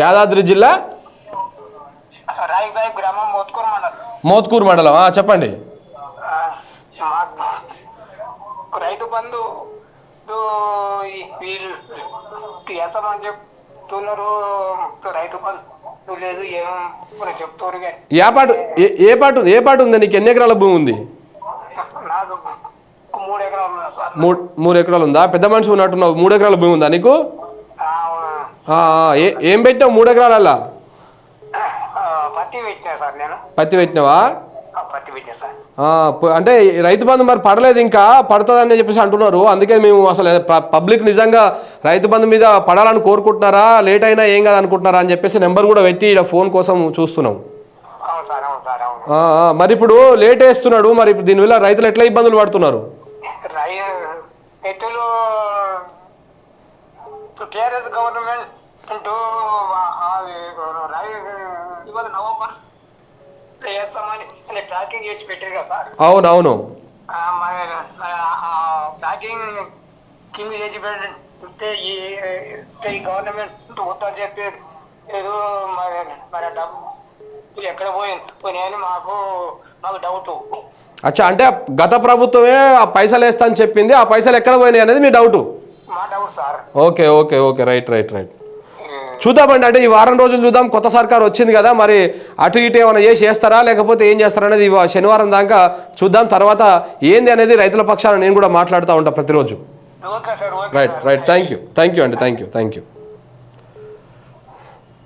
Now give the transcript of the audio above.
యాదాద్రి జిల్లా? మోత్కూరు మండలం. చెప్పండి. రైతు బంధు చెప్తున్నారు. రైతు బంధు లేదు ఏం చెప్తారు ఏ పాటు ఏ పాటు ఏ పాటు ఉంది? నీకు ఎన్ని ఎకరాల భూమి ఉంది? మూడు ఎకరాలు మూడు ఎకరాలు ఉందా? పెద్ద మనిషి ఉన్నట్టున్నావు మూడు ఎకరాల భూమి ఉందా నీకు? ఏ- పెట్టావు మూడు ఎకరాలల్లా? ఆ, పత్తి పెట్టినావా? అంటే రైతు బంధు మరి పడలేదు ఇంకా పడుతుందని చెప్పేసి అంటున్నారు. అందుకే మేము అసలు పబ్లిక్ నిజంగా రైతు బంధు మీద పడాలని కోరుకుంటున్నారా? లేట్ అయినా ఏం కాదు అనుకుంటున్నారా అని చెప్పేసి నెంబర్ కూడా పెట్టి ఇక్కడ ఫోన్ కోసం చూస్తున్నాం. మరి ఇప్పుడు లేట్ వేస్తున్నాడు. మరి దీనివల్ల రైతులు ఎట్లా ఇబ్బందులు పడుతున్నారు? రైతులు టీఆర్ఎస్ గవర్నమెంట్ నవంబర్ చేస్తామని ట్రాకింగ్ చేసి పెట్టారు కదా సార్. అవును అవును ఆ, మరి ట్రాకింగ్ కింద చేసి పెడితే ఈ గవర్నమెంట్ వద్దని చెప్పి ఏదో మరి మరి డబ్బు ఎక్కడ పోయింది పోయినాయని మాకు మాకు డౌట్ అచ్చా అంటే గత ప్రభుత్వమే ఆ పైసలు వేస్తా అని చెప్పింది ఆ పైసలు ఎక్కడ పోయినాయి అనేది మీ doubt okay okay okay right right right. చూద్దామండి అంటే ఈ వారం రోజులు చూద్దాం. కొత్త సర్కార్ వచ్చింది కదా మరి అటు ఇటు ఏమైనా చేసి చేస్తారా? లేకపోతే ఏం చేస్తారా అనేది శనివారం దాకా చూద్దాం. తర్వాత ఏంది అనేది రైతుల పక్షాన నేను కూడా మాట్లాడుతూ ఉంటా ప్రతిరోజు. Right right thank you thank you అండి థ్యాంక్ యూ థ్యాంక్ యూ